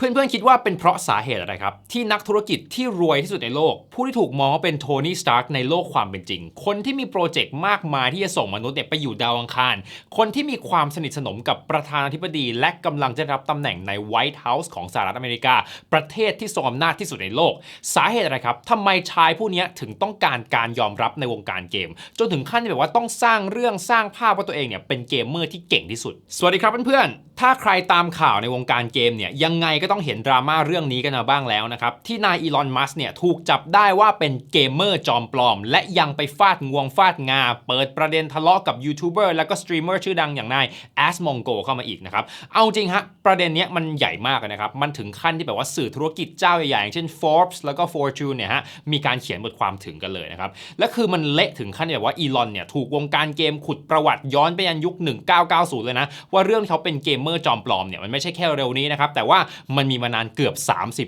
เพื่อนๆคิดว่าเป็นเพราะสาเหตุอะไรครับ ที่นักธุรกิจที่รวยที่สุดในโลก ผู้ที่ถูกมองว่าเป็นโทนี่สตาร์กในโลกความเป็นจริง คนที่มีโปรเจกต์มากมายที่จะส่งมนุษย์เนี่ยไปอยู่ดาวอังคาร คนที่มีความสนิทสนมกับประธานาธิบดี และกำลังจะรับตำแหน่งในไวท์เฮาส์ของสหรัฐอเมริกา ประเทศที่ทรงอำนาจที่สุดในโลก สาเหตุอะไรครับทำไมชายผู้นี้ถึงต้องการการยอมรับในวงการเกม จนถึงขั้นที่แบบว่าต้องสร้างเรื่องสร้างภาพว่าตัวเองเนี่ยเป็นเกมเมอร์ที่เก่งที่สุด สวัสดีครับเพื่อนๆ ถ้าใครตามข่าวในวงการเกมเนี่ยยังไงก็ต้องเห็นดราม่าเรื่องนี้กันมาบ้างแล้วนะครับ ที่นายอีลอนมัสเนี่ยถูกจับได้ว่าเป็นเกมเมอร์จอมปลอม และยังไปฟาดงวงฟาดงา เปิดประเด็นทะเลาะกับยูทูบเบอร์แล้วก็สตรีมเมอร์ชื่อดังอย่างนายแอสมองโกเข้ามาอีกนะครับ เอาจริงฮะ ประเด็นเนี้ยมันใหญ่มากนะครับ มันถึงขั้นที่แบบว่าสื่อธุรกิจเจ้าใหญ่ๆอย่างเช่น Forbes แล้วก็ Fortune เนี่ยฮะมีการเขียนบทความถึงกันเลยนะครับและคือมันเละถึงขั้นที่แบบว่าอีลอนเนี่ยถูกวงการเกมขุดประวัติย้อนไปยันยุค 1990 เลยนะว่าเรื่องที่เขาเป็นเกมเมอร์จอมปลอมเนี่ยมันไม่ใช่แค่เร็วนี้นะครับแต่ว่ามันมีมานานเกือบ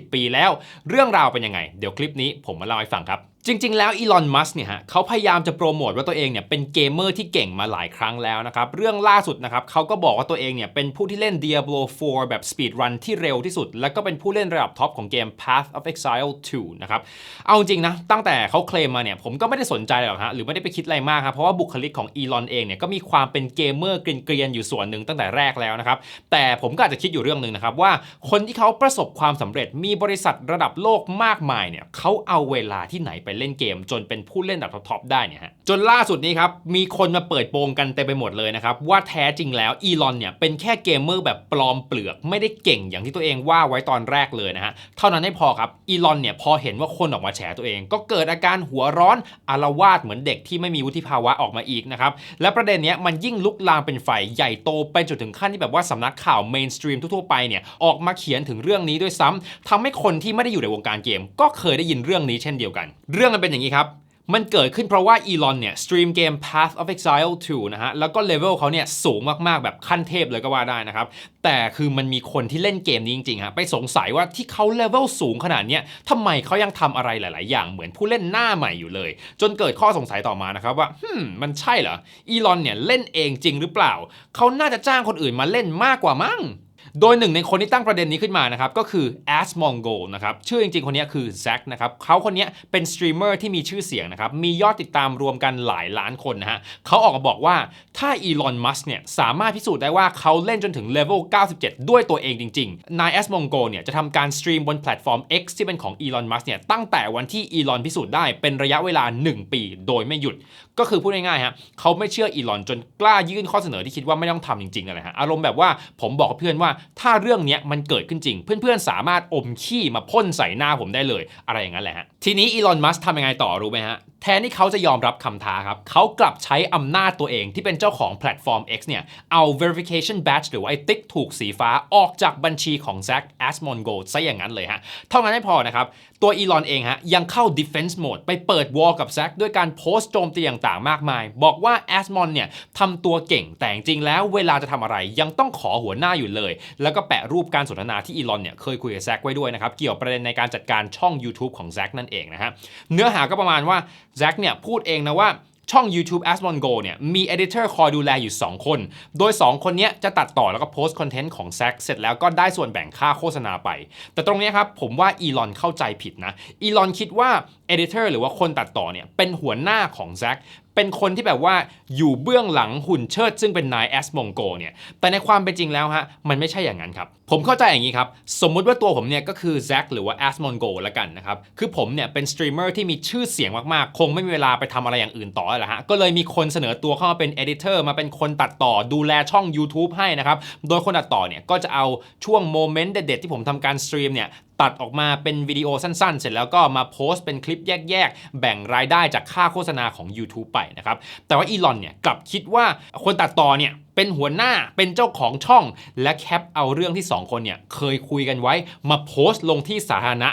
30 ปีแล้ว เรื่องราวเป็นยังไง เดี๋ยวคลิปนี้ผมมาเล่าให้ฟังครับ จริง ๆ แล้วอีลอน มัสเนี่ยฮะเขาพยายามจะโปรโมทว่าตัวเองเนี่ยเป็นเกมเมอร์ที่เก่งมาหลายครั้งแล้วนะครับ เรื่องล่าสุดนะครับเขาก็บอกว่าตัวเองเนี่ยเป็นผู้ที่เล่น Diablo 4 แบบ Speed Run ที่เร็วที่สุด แล้วก็เป็นผู้เล่นระดับท็อปของเกม Path of Exile 2 นะครับ เอาจริงนะ ตั้งแต่เขาเคลมมาเนี่ยผมก็ไม่ได้สนใจหรอกฮะหรือไม่ได้ไปคิดอะไรมากครับเพราะว่าบุคลิกของอีลอนเองเนี่ยก็มีความเป็นเกมเมอร์เกรียนๆอยู่ส่วนหนึ่งตั้งแต่แรกแล้วนะครับแต่ผมก็อาจจะคิดอยู่เรื่องหนึ่งนะครับว่าคนที่เขาประสบความสำเร็จมีบริษัทระดับโลกมากมายเนี่ยเขาเอาเวลาที่ไหนไปเล่นเกม จนเป็นผู้เล่นระดับท็อปได้เนี่ยฮะจนล่าสุดนี้ครับมีคนมาเปิดโปงกันเต็มไปหมดเลยนะครับว่าแท้จริงแล้วอีลอนเนี่ยเป็นแค่เกมเมอร์แบบปลอมเปลือกไม่ได้เก่งอย่างที่ตัวเองว่าไว้ตอนแรกเลยนะฮะเท่านั้นไม่พอครับอีลอนเนี่ยพอเห็นว่าคนออกมาแฉตัวเอง ก็เกิดอาการหัวร้อนอารวาสเหมือนเด็กที่ไม่มีวุฒิภาวะออกมาอีกนะครับและประเด็นนี้มันยิ่งลุกลามเป็นไฟใหญ่โตไปจนถึงขั้นที่แบบว่าสำนักข่าวเมนสตรีมทั่วๆไปเนี่ยออกมาเขียนถึงเรื่องนี้ด้วยซ้ำทำให้คนที่ไม่ได้อยู่ในวงการเกม ก็เคยได้ยินเรื่องนี้เช่นเดียวกันเรื่องมันเป็นอย่างนี้ครับ มันเกิดขึ้นเพราะว่าอีลอนเนี่ยสตรีมเกม Path of Exile 2 นะฮะ แล้วก็เลเวลเขาเนี่ยสูงมาก ๆ แบบขั้นเทพเลยก็ว่าได้นะครับ แต่คือมันมีคนที่เล่นเกมนี้จริง ๆ ฮะ ไปสงสัยว่าที่เขาเลเวลสูงขนาดนี้ทำไมเขายังทำอะไรหลาย ๆ อย่างเหมือนผู้เล่นหน้าใหม่อยู่เลย จนเกิดข้อสงสัยต่อมานะครับว่าฮึมมันใช่เหรออีลอนเนี่ยเล่นเองจริงหรือเปล่า เขาน่าจะจ้างคนอื่นมาเล่นมากกว่ามั้ง โดยหนึ่งในคนที่ตั้งประเด็นนี้ขึ้นมานะครับก็คือ a s m o n g o นะครับชื่อจริงๆ คนนี้คือ Zack นะครับเขาคนนี้เป็นสตรีมเมอร์ที่มีชื่อเสียงนะครับมียอดติดตามรวมกันหลายล้านคนนะฮะเขาออกมาบอกว่าถ้าอีลอนมัสเนี่ยสามารถพิสูจน์ได้ว่าเขาเล่นจนถึงเลเวล97 ด้วยตัวเองจริงๆนาย a s m o n g o เนี่ยจะทำการสตรีมบนแพลตฟอร์ม X ที่เป็นของอีลอนมัสเนี่ยตั้งแต่วันที่อีลอนพิสูจน์ได้เป็นระยะเวลา 1 ปีโดยไม่หยุด ก็คือพูดง่ายๆฮะเขาไม่เชื่ออีลอนจนกล้ายื่นข้อเสนอที่คิดว่าไม่ต้องทำจริงๆอะไรฮะอารมณ์แบบว่าผมบอกเพื่อนว่าถ้าเรื่องนี้มันเกิดขึ้นจริง เพื่อนๆ สามารถอมขี้มาพ่นใส่หน้าผมได้เลย อะไรอย่างนั้นแหละฮะ ทีนี้อีลอน มัสทำยังไงต่อรู้ไหมฮะ แทนที่เขาจะยอมรับคำท้าครับ เขากลับใช้อำนาจตัวเองที่เป็นเจ้าของแพลตฟอร์ม X เนี่ย เอา verification badge หรือว่าไอ้ติ๊กถูกสีฟ้าออกจากบัญชีของ Zack Asmongold ซะอย่างนั้นเลยฮะ เท่านั้นไม่พอนะครับ ตัวอีลอนเองฮะยังเข้า defense mode ไปเปิดวอลกับ Zack ด้วยการโพสต์โจมตีต่างๆ มากมาย บอกว่า Asmon เนี่ยทำตัวเก่งแต่จริงแล้วเวลาจะทำอะไรยังต้องขอหัวหน้าอยู่เลยแล้วก็แปะรูปการสนทนาที่อีลอนเนี่ยเคยคุยกับแซกไว้ด้วยนะครับ เกี่ยวประเด็นในการจัดการช่อง YouTube ของแซกนั่นเองนะฮะ เนื้อหาก็ประมาณว่าแซกเนี่ยพูดเองนะว่าช่อง YouTube a s m o n Go เนี่ยมี Editor คอยดูแลอยู่ 2 คน โดย 2 คนนี้จะตัดต่อแล้วก็โพสต์คอนเทนต์ของแซกเสร็จแล้วก็ได้ส่วนแบ่งค่าโฆษณาไป แต่ตรงนี้ครับ ผมว่าอีลอนเข้าใจผิดนะอีลอนคิดว่า Editor หรือว่าคนตัดต่อเนี่ยเป็นหัวหน้าของแซก เป็นคนที่แบบว่าอยู่เบื้องหลังหุ่นเชิด ซึ่งเป็นนายแอสมงโกเนี่ยแต่ในความเป็นจริงแล้วฮะมันไม่ใช่อย่างนั้นครับ ผมเข้าใจอย่างนี้ครับ สมมุติว่าตัวผมเนี่ยก็คือแซคหรือว่าแอสมงโกละกันนะครับ คือผมเนี่ยเป็นสตรีมเมอร์ที่มีชื่อเสียงมากๆ คงไม่มีเวลาไปทำอะไรอย่างอื่นต่อแล้วฮะก็เลยมีคนเสนอตัวเข้ามาเป็นเอดิเตอร์มาเป็นคนตัดต่อดูแลช่อง YouTube ให้นะครับโดยคนตัดต่อเนี่ยก็จะเอาช่วงโมเมนต์เด็ดๆที่ผมทำการสตรีมเนี่ยตัดออกมาเป็นวิดีโอสั้นๆ เสร็จแล้วก็มาโพสต์เป็นคลิปแยกๆ แบ่งรายได้จากค่าโฆษณาของ YouTube ไปนะครับ แต่ว่าอีลอนเนี่ยกลับคิดว่าคนตัดต่อเนี่ยเป็นหัวหน้าเป็นเจ้าของช่อง และแคปเอาเรื่องที่ 2 คนเนี่ยเคยคุยกันไว้มาโพสต์ลงที่สาธารณะ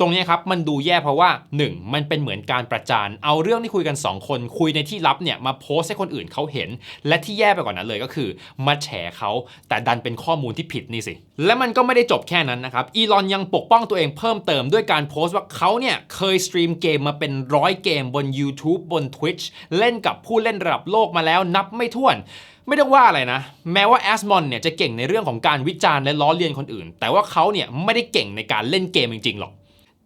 ตรงนี้ครับมันดูแย่เพราะว่า 1. มันเป็นเหมือนการประจาน เอาเรื่องที่คุยกัน 2 คน คุยในที่ลับเนี่ยมาโพสให้คนอื่นเขาเห็น และที่แย่ไปกว่านั้นเลยก็คือ มาแฉเขาแต่ดันเป็นข้อมูลที่ผิดนี่สิ และมันก็ไม่ได้จบแค่นั้นนะครับอีลอนยังปกป้องตัวเองเพิ่มเติมด้วยการโพสต์ว่าเขาเนี่ยเคยสตรีมเกมมาเป็นร้อยเกมบน YouTube บน Twitch เล่นกับผู้เล่นระดับโลกมาแล้วนับไม่ถ้วนไม่ต้องว่าอะไรนะ แม้ว่าแอสมอนเนี่ยจะเก่งในเรื่องของการวิจารณ์และล้อเลียนคนอื่น แต่ว่าเขาเนี่ยไม่ได้เก่งในการเล่นเกมจริงๆหรอก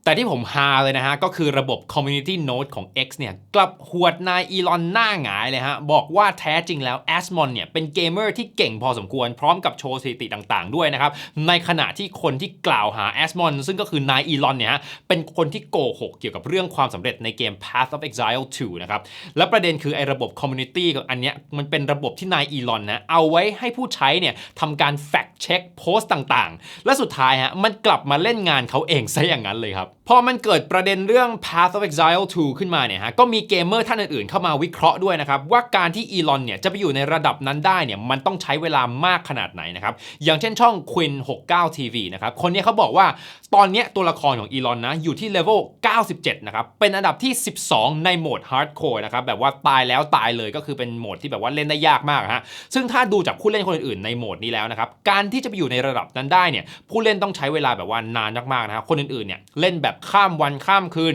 แต่ที่ผมฮาเลยนะฮะ ก็คือระบบ Community Note ของ X เนี่ย กลับหวดนายอีลอนหน้าหงายเลยฮะ บอกว่าแท้จริงแล้ว a s m o n เนี่ย เป็นเกมเมอร์ที่เก่งพอสมควร พร้อมกับโชว์สถิติต่างๆ ด้วยนะครับ ในขณะที่คนที่กล่าวหา a s m o n ซึ่งก็คือนายอีลอนเนี่ยฮะ เป็นคนที่โกหกเกี่ยวกับเรื่องความสำเร็จในเกม Path of Exile 2 นะครับ และประเด็นคือไอ้ระบบ Community กับอันเนี้ยมันเป็นระบบที่นายอีลอนนะเอาไว้ให้ผู้ใช้เนี่ยทำการ fact check โพสต์ต่างๆ และสุดท้ายฮะมันกลับมาเล่นงานเขาเองซะอย่างนั้นเลยครับพอมันเกิดประเด็นเรื่อง Path of Exile 2 ขึ้นมาเนี่ยฮะ ก็มีเกมเมอร์ท่านอื่นๆ เข้ามาวิเคราะห์ด้วยนะครับ ว่าการที่อีลอนเนี่ยจะไปอยู่ในระดับนั้นได้เนี่ย มันต้องใช้เวลามากขนาดไหนนะครับ อย่างเช่นช่อง Quinn 69 TV นะครับ คนนี้เขาบอกว่าตอนนี้ตัวละครของอีลอนนะอยู่ที่เลเวล 97 นะครับ เป็นอันดับที่ 12 ในโหมด Hardcore นะครับ แบบว่าตายแล้วตายเลยก็คือเป็นโหมดที่แบบว่าเล่นได้ยากมากฮะ ซึ่งถ้าดูจากผู้เล่นคนอื่นๆในโหมดนี้แล้วนะครับ การที่จะไปอยู่ในระดับนั้นได้เนี่ย ผู้เล่นต้องใช้เวลาแบบว่านานมากๆนะครับ คนอื่นๆเนี่ยเล่นแบบข้ามวันข้ามคืน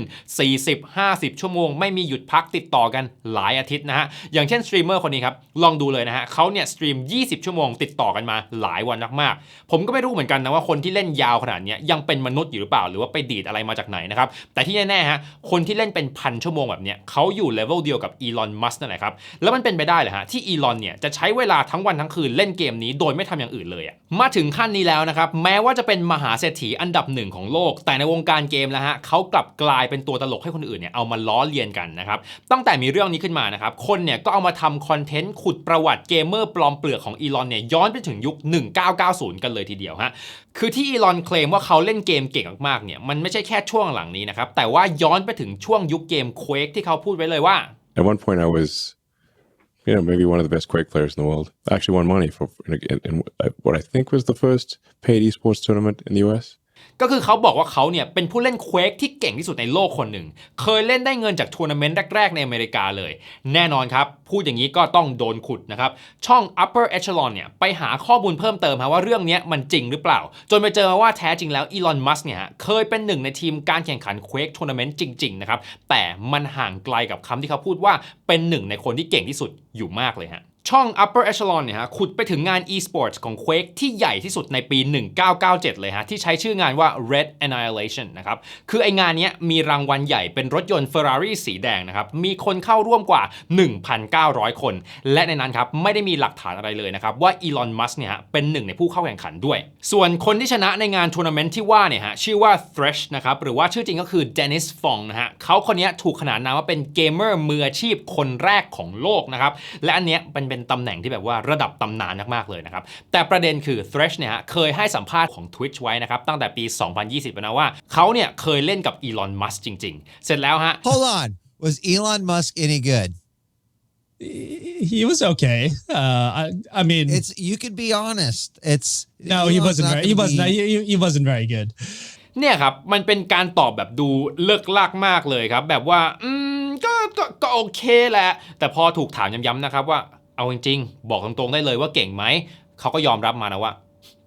40-50 ชั่วโมง ไม่มีหยุดพักติดต่อกันหลายอาทิตย์นะฮะ อย่างเช่นสตรีมเมอร์คนนี้ครับ ลองดูเลยนะฮะเขาเนี่ยสตรีม 20 ชั่วโมงติดต่อกันมาหลายวันมากๆผมก็ไม่รู้เหมือนกันนะว่าคนที่เล่นยาวขนาดนี้ยังเป็นมนุษย์อยู่หรือเปล่า หรือว่าไปดีดอะไรมาจากไหนนะครับ แต่ที่แน่ๆฮะคนที่เล่นเป็นพันชั่วโมงแบบเนี้ยเขาอยู่เลเวลเดียวกับอีลอนมัสนั่นแหละครับแล้วมันเป็นไปได้เหรอฮะที่อีลอนเนี่ยจะใช้เวลาทั้งวันทั้งคืนเล่นเกมนี้โดยไม่ทำอย่างอื่นเลยอะมาถึงขั้นนี้แล้วนะครับแม้ว่าจะเป็นมหาเศรษฐีอันดับหนึ่งของโลก แต่ในวงการเกมแล้วฮะเขากลับกลายเป็นตัวตลกให้คนอื่นเนี่ยเอามาล้อเลียนกันนะครับตั้งแต่มีเรื่องนี้ขึ้นมานะครับคนเนี่ยก็เอามาทำคอนเทนต์ขุดประวัติเกมเมอร์ปลอมเปลือกของอีลอนเนี่ยย้อนไปถึงยุค 1990 กันเลยทีเดียวฮะคือที่อีลอนเคลมว่าเขาเล่นเกมเก่งมากๆเนี่ยมันไม่ใช่แค่ช่วงหลังนี้นะครับแต่ว่าย้อนไปถึงช่วงยุคเกม Quake ที่เขาพูดไว้เลยว่า At one point, I was, you know, maybe one of the best Quake players in the world. I actually won money for in, in, in what I think was the first paid esports tournament in the U.S. ก็คือเขาบอกว่าเขาเนี่ยเป็นผู้เล่นเควกที่เก่งที่สุดในโลกคนหนึ่ง เคยเล่นได้เงินจากทัวร์นาเมนต์แรก ๆ ในอเมริกาเลย แน่นอนครับ พูดอย่างนี้ก็ต้องโดนขุดนะครับ ช่อง Upper Echelon เนี่ยไปหาข้อมูลเพิ่มเติมฮะว่าเรื่องนี้มันจริงหรือเปล่า จนไปเจอมาว่าแท้จริงแล้วอีลอนมัสเนี่ยเคยเป็นหนึ่งในทีมการแข่งขันเควกทัวร์นาเมนต์จริงๆนะครับแต่มันห่างไกลกับคำที่เขาพูดว่าเป็นหนึ่งในคนที่เก่งที่สุดอยู่มากเลยฮะ ช่อง Upper Echelon เนี่ยฮะขุดไปถึงงาน eSports ของ Quake ที่ใหญ่ที่สุดในปี 1997 เลยฮะ ที่ใช้ชื่องานว่า Red Annihilation นะครับ คือไองานนี้มีรางวัลใหญ่เป็นรถยนต์ Ferrari สีแดงนะครับ มีคนเข้าร่วมกว่า 1,900 คน และในนั้นครับ ไม่ได้มีหลักฐานอะไรเลยนะครับ ว่าอีลอนมัสเนี่ยฮะเป็นหนึ่งในผู้เข้าแข่งขันด้วย ส่วนคนที่ชนะในงานทัวร์นาเมนต์ที่ว่าเนี่ยฮะชื่อว่า Thresh นะครับหรือว่าชื่อจริงก็คือ Dennis Fong นะฮะเขาคนนี้ถูกขนานนามว่าเป็นเกมเมอร์มืออาชีพคนแรกของโลกนะครับและอันเนี้ยเป็นเป็นตำแหน่งที่แบบว่าระดับตำนานมากๆเลยนะครับ แต่ประเด็นคือ Thresh เนี่ยฮะเคยให้สัมภาษณ์ของ Twitch ไว้นะครับตั้งแต่ปี 2020นะว่าเขาเนี่ยเคยเล่นกับอีลอนมัสจริง ๆ เสร็จแล้วฮะ Hold on. Was Elon Musk any good? he was okay. Uh, I, I mean, It's you could be honest. It's no, he Elon's wasn't not very. He gonna wasn't. be- He, he wasn't very good. เนี่ยครับ มันเป็นการตอบแบบดูเลิกลากมากเลยครับ แบบว่า อืมก็ก็ก็โอเคแหละ แต่พอถูกถามย้ำๆนะครับว่า เอาจริงๆ บอกตรงๆได้เลยว่าเก่งไหม เขาก็ยอมรับมานะว่า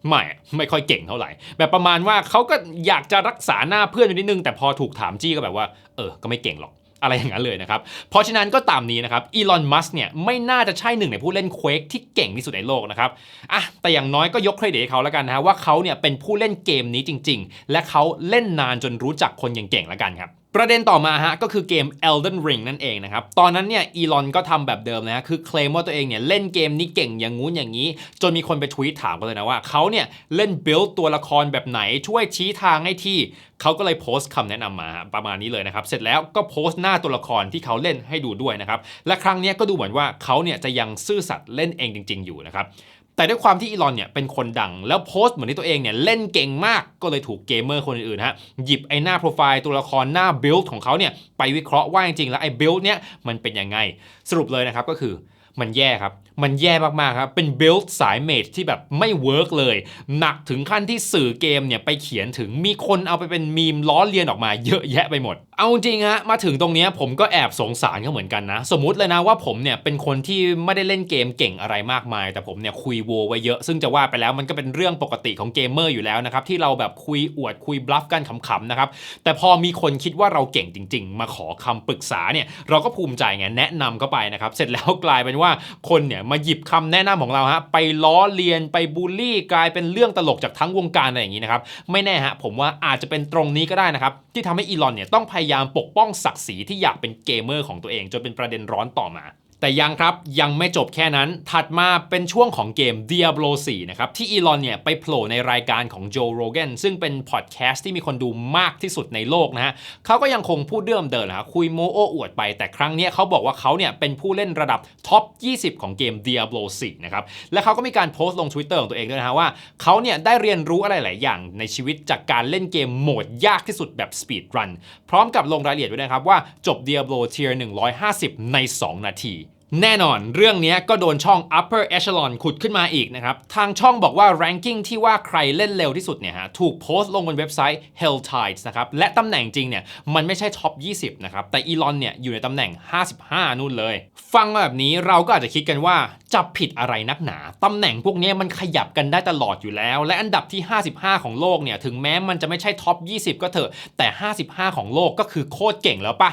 ไม่ไม่ค่อยเก่งเท่าไหร่ แบบประมาณว่าเขาก็อยากจะรักษาหน้าเพื่อนนิดนึง แต่พอถูกถามจี้ก็แบบว่า เออ ก็ไม่เก่งหรอกอะไรอย่างนั้นเลยนะครับ เพราะฉะนั้นก็ตามนี้นะครับอีลอนมัสเนี่ยไม่น่าจะใช่หนึ่งในผู้เล่นเควกที่เก่งที่สุดในโลกนะครับอะแต่อย่างน้อยก็ยกเครดิตให้เขาแล้วกันนะฮะว่าเขาเนี่ยเป็นผู้เล่นเกมนี้จริง ๆ และเขาเล่นนานจนรู้จักคนเก่งๆแล้วกันครับ ประเด็นต่อมาฮะก็คือเกม Elden Ring นั่นเองนะครับ ตอนนั้นเนี่ยอีลอนก็ทำแบบเดิมนะฮะคือเคลมว่าตัวเองเนี่ยเล่นเกมนี้เก่งอย่างงู้นอย่างนี้ จนมีคนไปทวีตถามกันเลยนะว่าเขาเนี่ยเล่น build ตัวละครแบบไหนช่วยชี้ทางให้ที่เขาก็เลยโพสต์คำแนะนำมาประมาณนี้เลยนะครับ เสร็จแล้วก็โพสต์หน้าตัวละครที่เขาเล่นให้ดูด้วยนะครับ และครั้งนี้ก็ดูเหมือนว่าเขาเนี่ยจะยังซื่อสัตย์เล่นเองจริง ๆ อยู่นะครับ แต่ด้วยความที่อีลอนเนี่ยเป็นคนดัง แล้วโพสต์เหมือนที่ตัวเองเนี่ยเล่นเก่งมากก็เลยถูกเกมเมอร์คนอื่นๆฮะหยิบไอ้หน้าโปรไฟล์ตัวละครหน้าบิลด์ของเขาเนี่ยไปวิเคราะห์ว่าจริงๆแล้วไอ้บิลด์เนี่ยมันเป็นยังไงสรุปเลยนะครับก็คือ มันแย่ครับ มันแย่มากๆครับ เป็นบิลด์สายเมจที่แบบไม่เวิร์กเลย หนักถึงขั้นที่สื่อเกมเนี่ยไปเขียนถึงมีคนเอาไปเป็นมีมล้อเลียนออกมาเยอะแยะไปหมด เอาจริงฮะ มาถึงตรงนี้ผมก็แอบสงสารเขาเหมือนกันนะ สมมติเลยนะว่าผมเนี่ยเป็นคนที่ไม่ได้เล่นเกมเก่งอะไรมากมาย แต่ผมเนี่ยคุยโวไว้เยอะ ซึ่งจะว่าไปแล้วมันก็เป็นเรื่องปกติของเกมเมอร์อยู่แล้วนะครับที่เราแบบคุยอวดคุยบลัฟกันขำๆนะครับ แต่พอมีคนคิดว่าเราเก่งจริง ๆ มาขอคำปรึกษาเนี่ยเราก็ภูมิใจไงแนะนำเข้าไปนะครับ เสร็จแล้วกลายเป็นว่าว่าคนเนี่ยมาหยิบคำแนะนำของเราฮะไปล้อเลียนไปบูลลี่กลายเป็นเรื่องตลกจากทั้งวงการอะไรอย่างนี้นะครับไม่แน่ฮะผมว่าอาจจะเป็นตรงนี้ก็ได้นะครับที่ทำให้อีลอนเนี่ยต้องพยายามปกป้องศักดิ์ศรีที่อยากเป็นเกมเมอร์ของตัวเองจนเป็นประเด็นร้อนต่อมา แต่ยังครับยังไม่จบแค่นั้นถัดมาเป็นช่วงของเกม Diablo 4 นะครับ ที่อีลอนเนี่ยไปโผล่ในรายการของโจโรแกนซึ่งเป็นพอดแคสต์ที่มีคนดูมากที่สุดในโลกนะฮะเขาก็ยังคงพูดเรื่องเดิมนะฮะคุยโมโอ้อวดไป แต่ครั้งนี้เขาบอกว่าเขาเนี่ยเป็นผู้เล่นระดับท็อป 20 ของเกม Diablo 4 นะครับ และเขาก็มีการโพสต์ลง Twitter ของตัวเองด้วยนะฮะว่าเขาเนี่ยได้เรียนรู้อะไรหลายอย่างในชีวิตจากการเล่นเกมโหมดยากที่สุดแบบ Speed Run พร้อมกับลงรายละเอียดไว้นะครับว่าจบ Diablo Tier 150 ใน 2 นาที แน่นอนเรื่องนี้ก็โดนช่อง upper echelon ขุดขึ้นมาอีกนะครับ ทางช่องบอกว่า ranking ที่ว่าใครเล่นเร็วที่สุดเนี่ยฮะถูกโพสต์ลงบนเว็บไซต์ Hell Tides นะครับ และตำแหน่งจริงเนี่ยมันไม่ใช่ท็อป 20 นะครับ แต่อีลอนเนี่ยอยู่ในตำแหน่ง 55 นู่นเลย ฟังมาแบบนี้เราก็อาจจะคิดกันว่าจับผิดอะไรนักหนา ตำแหน่งพวกนี้มันขยับกันได้ตลอดอยู่แล้ว และอันดับที่ 55 ของโลกเนี่ยถึงแม้มันจะไม่ใช่ท็อป 20 ก็เถอะแต่ 55 ของโลกก็คือโคตรเก่งแล้วปะ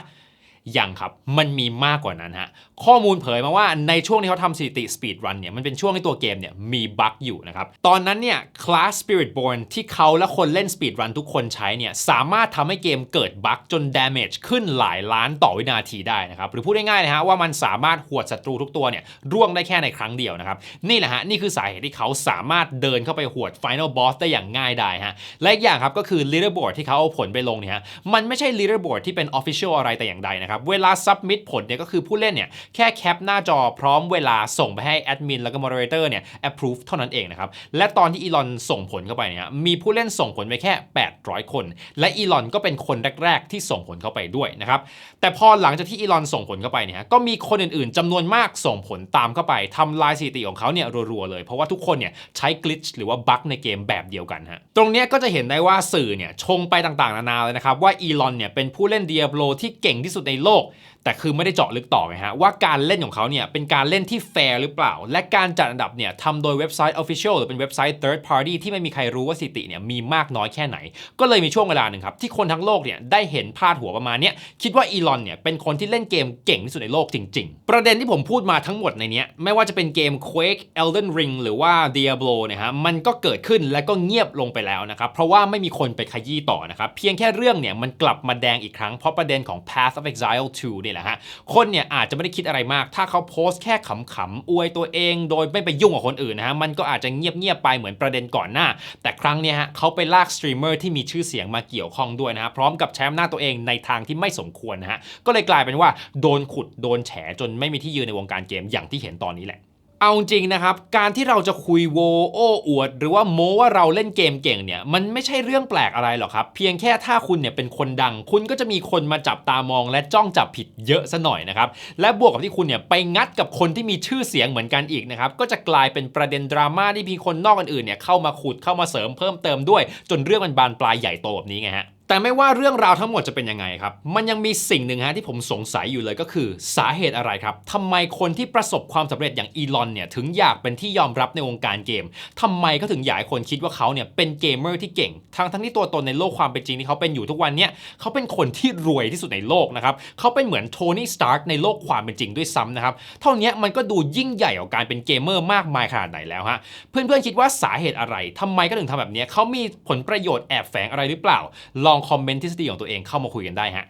ยังครับมันมีมากกว่านั้นฮะข้อมูลเผยมาว่าในช่วงที่เขาทำสถิติ Speed Run เนี่ยมันเป็นช่วงที่ตัวเกมเนี่ยมีบั๊กอยู่นะครับ ตอนนั้นเนี่ย Class Spirit Born ที่เขาและคนเล่น Speed Run ทุกคนใช้เนี่ยสามารถทำให้เกมเกิดบั๊กจน damage ขึ้นหลายล้านต่อวินาทีได้นะครับ หรือพูดง่ายๆนะฮะว่ามันสามารถหวดศัตรูทุกตัวเนี่ยร่วงได้แค่ในครั้งเดียวนะครับ นี่แหละฮะนี่คือสาเหตุที่เขาสามารถเดินเข้าไปหวด Final Boss ได้อย่างง่ายดายฮะและอีกอย่างครับก็คือ Leaderboard ที่เขาเอาผลไปลงเนี่ยฮะมันไม่ใช่ Leaderboard ที่เป็น Official อะไรแต่อย่างใดนะครับเวลา Submit ผลเนี่ยก็คือผู้เล่นเนี่ยแค่แคปหน้าจอพร้อมเวลาส่งไปให้แอดมินแล้วก็ Moderator เนี่ย approve เท่านั้นเองนะครับและตอนที่อีลอนส่งผลเข้าไปเนี่ยมีผู้เล่นส่งผลไปแค่ 800 คน และอีลอนก็เป็นคนแรก ๆ ที่ส่งผลเข้าไปด้วยนะครับแต่พอหลังจากที่อีลอนส่งผลเข้าไปเนี่ยก็มีคนอื่นๆจำนวนมากส่งผลตามเข้าไปทำลายสถิติของเขาเนี่ยรัวๆเลยเพราะว่าทุกคนเนี่ยใช้กลิชหรือว่าบั๊กในเกมแบบเดียวกันฮะตรงเนี้ยก็จะเห็นได้ว่าสื่อเนี่ยชงไปต่างๆ นานาเลยนะครับว่าอีลอนเนี่ยเป็นผู้เล่น Diablo ที่เก่งที่สุดในโลก แต่คือไม่ได้เจาะลึกต่อไงฮะว่าการเล่นของเขาเนี่ยเป็นการเล่นที่แฟร์หรือเปล่า และการจัดอันดับเนี่ยทำโดยเว็บไซต์ Official หรือเป็นเว็บไซต์ Third Party ที่ไม่มีใครรู้ว่าสถิติเนี่ยมีมากน้อยแค่ไหน ก็เลยมีช่วงเวลาหนึ่งครับที่คนทั้งโลกเนี่ยได้เห็นพาดหัวประมาณเนี้ยคิดว่าอีลอนเนี่ยเป็นคนที่เล่นเกมเก่งที่สุดในโลกจริง ๆ ประเด็นที่ผมพูดมาทั้งหมดในเนี้ยไม่ว่าจะเป็นเกม Quake Elden Ring หรือว่า Diablo เนี่ยฮะมันก็เกิดขึ้นและก็เงียบลงไปแล้วนะครับเพราะว่าไม่มีคนไปขยี้ต่อนะครับเพียงแค่เรื่องเนี่ยมันกลับมาแดงอีกครั้งเพราะประเด็นของ Path of Exile 2นี่แหละฮะ คนเนี่ยอาจจะไม่ได้คิดอะไรมาก ถ้าเขาโพสต์แค่ขำๆอวยตัวเอง โดยไม่ไปยุ่งกับคนอื่นนะฮะ มันก็อาจจะเงียบๆไปเหมือนประเด็นก่อนหน้า แต่ครั้งเนี้ยฮะเขาไปลากสตรีมเมอร์ที่มีชื่อเสียงมาเกี่ยวข้องด้วยนะฮะ พร้อมกับแชมป์หน้าตัวเองในทางที่ไม่สมควรนะฮะ ก็เลยกลายเป็นว่าโดนขุดโดนแฉจนไม่มีที่ยืนในวงการเกมอย่างที่เห็นตอนนี้แหละ เอาจริงนะครับ การที่เราจะคุยโวโอ้อวด หรือว่าโม้ว่าเราเล่นเกมเก่งเนี่ยมันไม่ใช่เรื่องแปลกอะไรหรอกครับ เพียงแค่ถ้าคุณเนี่ยเป็นคนดัง คุณก็จะมีคนมาจับตามอง และจ้องจับผิดเยอะซะหน่อยนะครับ และบวกกับที่คุณเนี่ยไปงัดกับคนที่มีชื่อเสียงเหมือนกันอีกนะครับก็จะกลายเป็นประเด็นดราม่าที่มีคนนอกอื่นๆเนี่ยเข้ามาขุดเข้ามาเสริมเพิ่มเติมด้วย จนเรื่องมันบานปลายใหญ่โตแบบนี้ไงฮะ แต่ไม่ว่าเรื่องราวทั้งหมดจะเป็นยังไงครับ มันยังมีสิ่งหนึ่งฮะที่ผมสงสัยอยู่เลยก็คือสาเหตุอะไรครับทำไมคนที่ประสบความสำเร็จอย่างอีลอนเนี่ยถึงอยากเป็นที่ยอมรับในวงการเกมทำไมเขาถึงอยากให้คนคิดว่าเขาเนี่ยเป็นเกมเมอร์ที่เก่ง ทั้งทั้งที่ตัวตนในโลกความเป็นจริงที่เขาเป็นอยู่ทุกวันเนี่ยเขาเป็นคนที่รวยที่สุดในโลกนะครับเขาเป็นเหมือนโทนี่สตาร์กในโลกความเป็นจริงด้วยซ้ำนะครับเท่านี้มันก็ดูยิ่งใหญ่กว่าการเป็นเกมเมอร์มากมายขนาดไหนแล้วฮะเพื่อนๆคิดว่าสาเหตุอะไรทำไมก็ถึงทำแบบนี้เขามีผลประโยชน์แอบแฝงอะไรหรือเปล่า ลองคอมเมนต์ทฤษฎีของตัวเองเข้ามาคุยกันได้ฮะ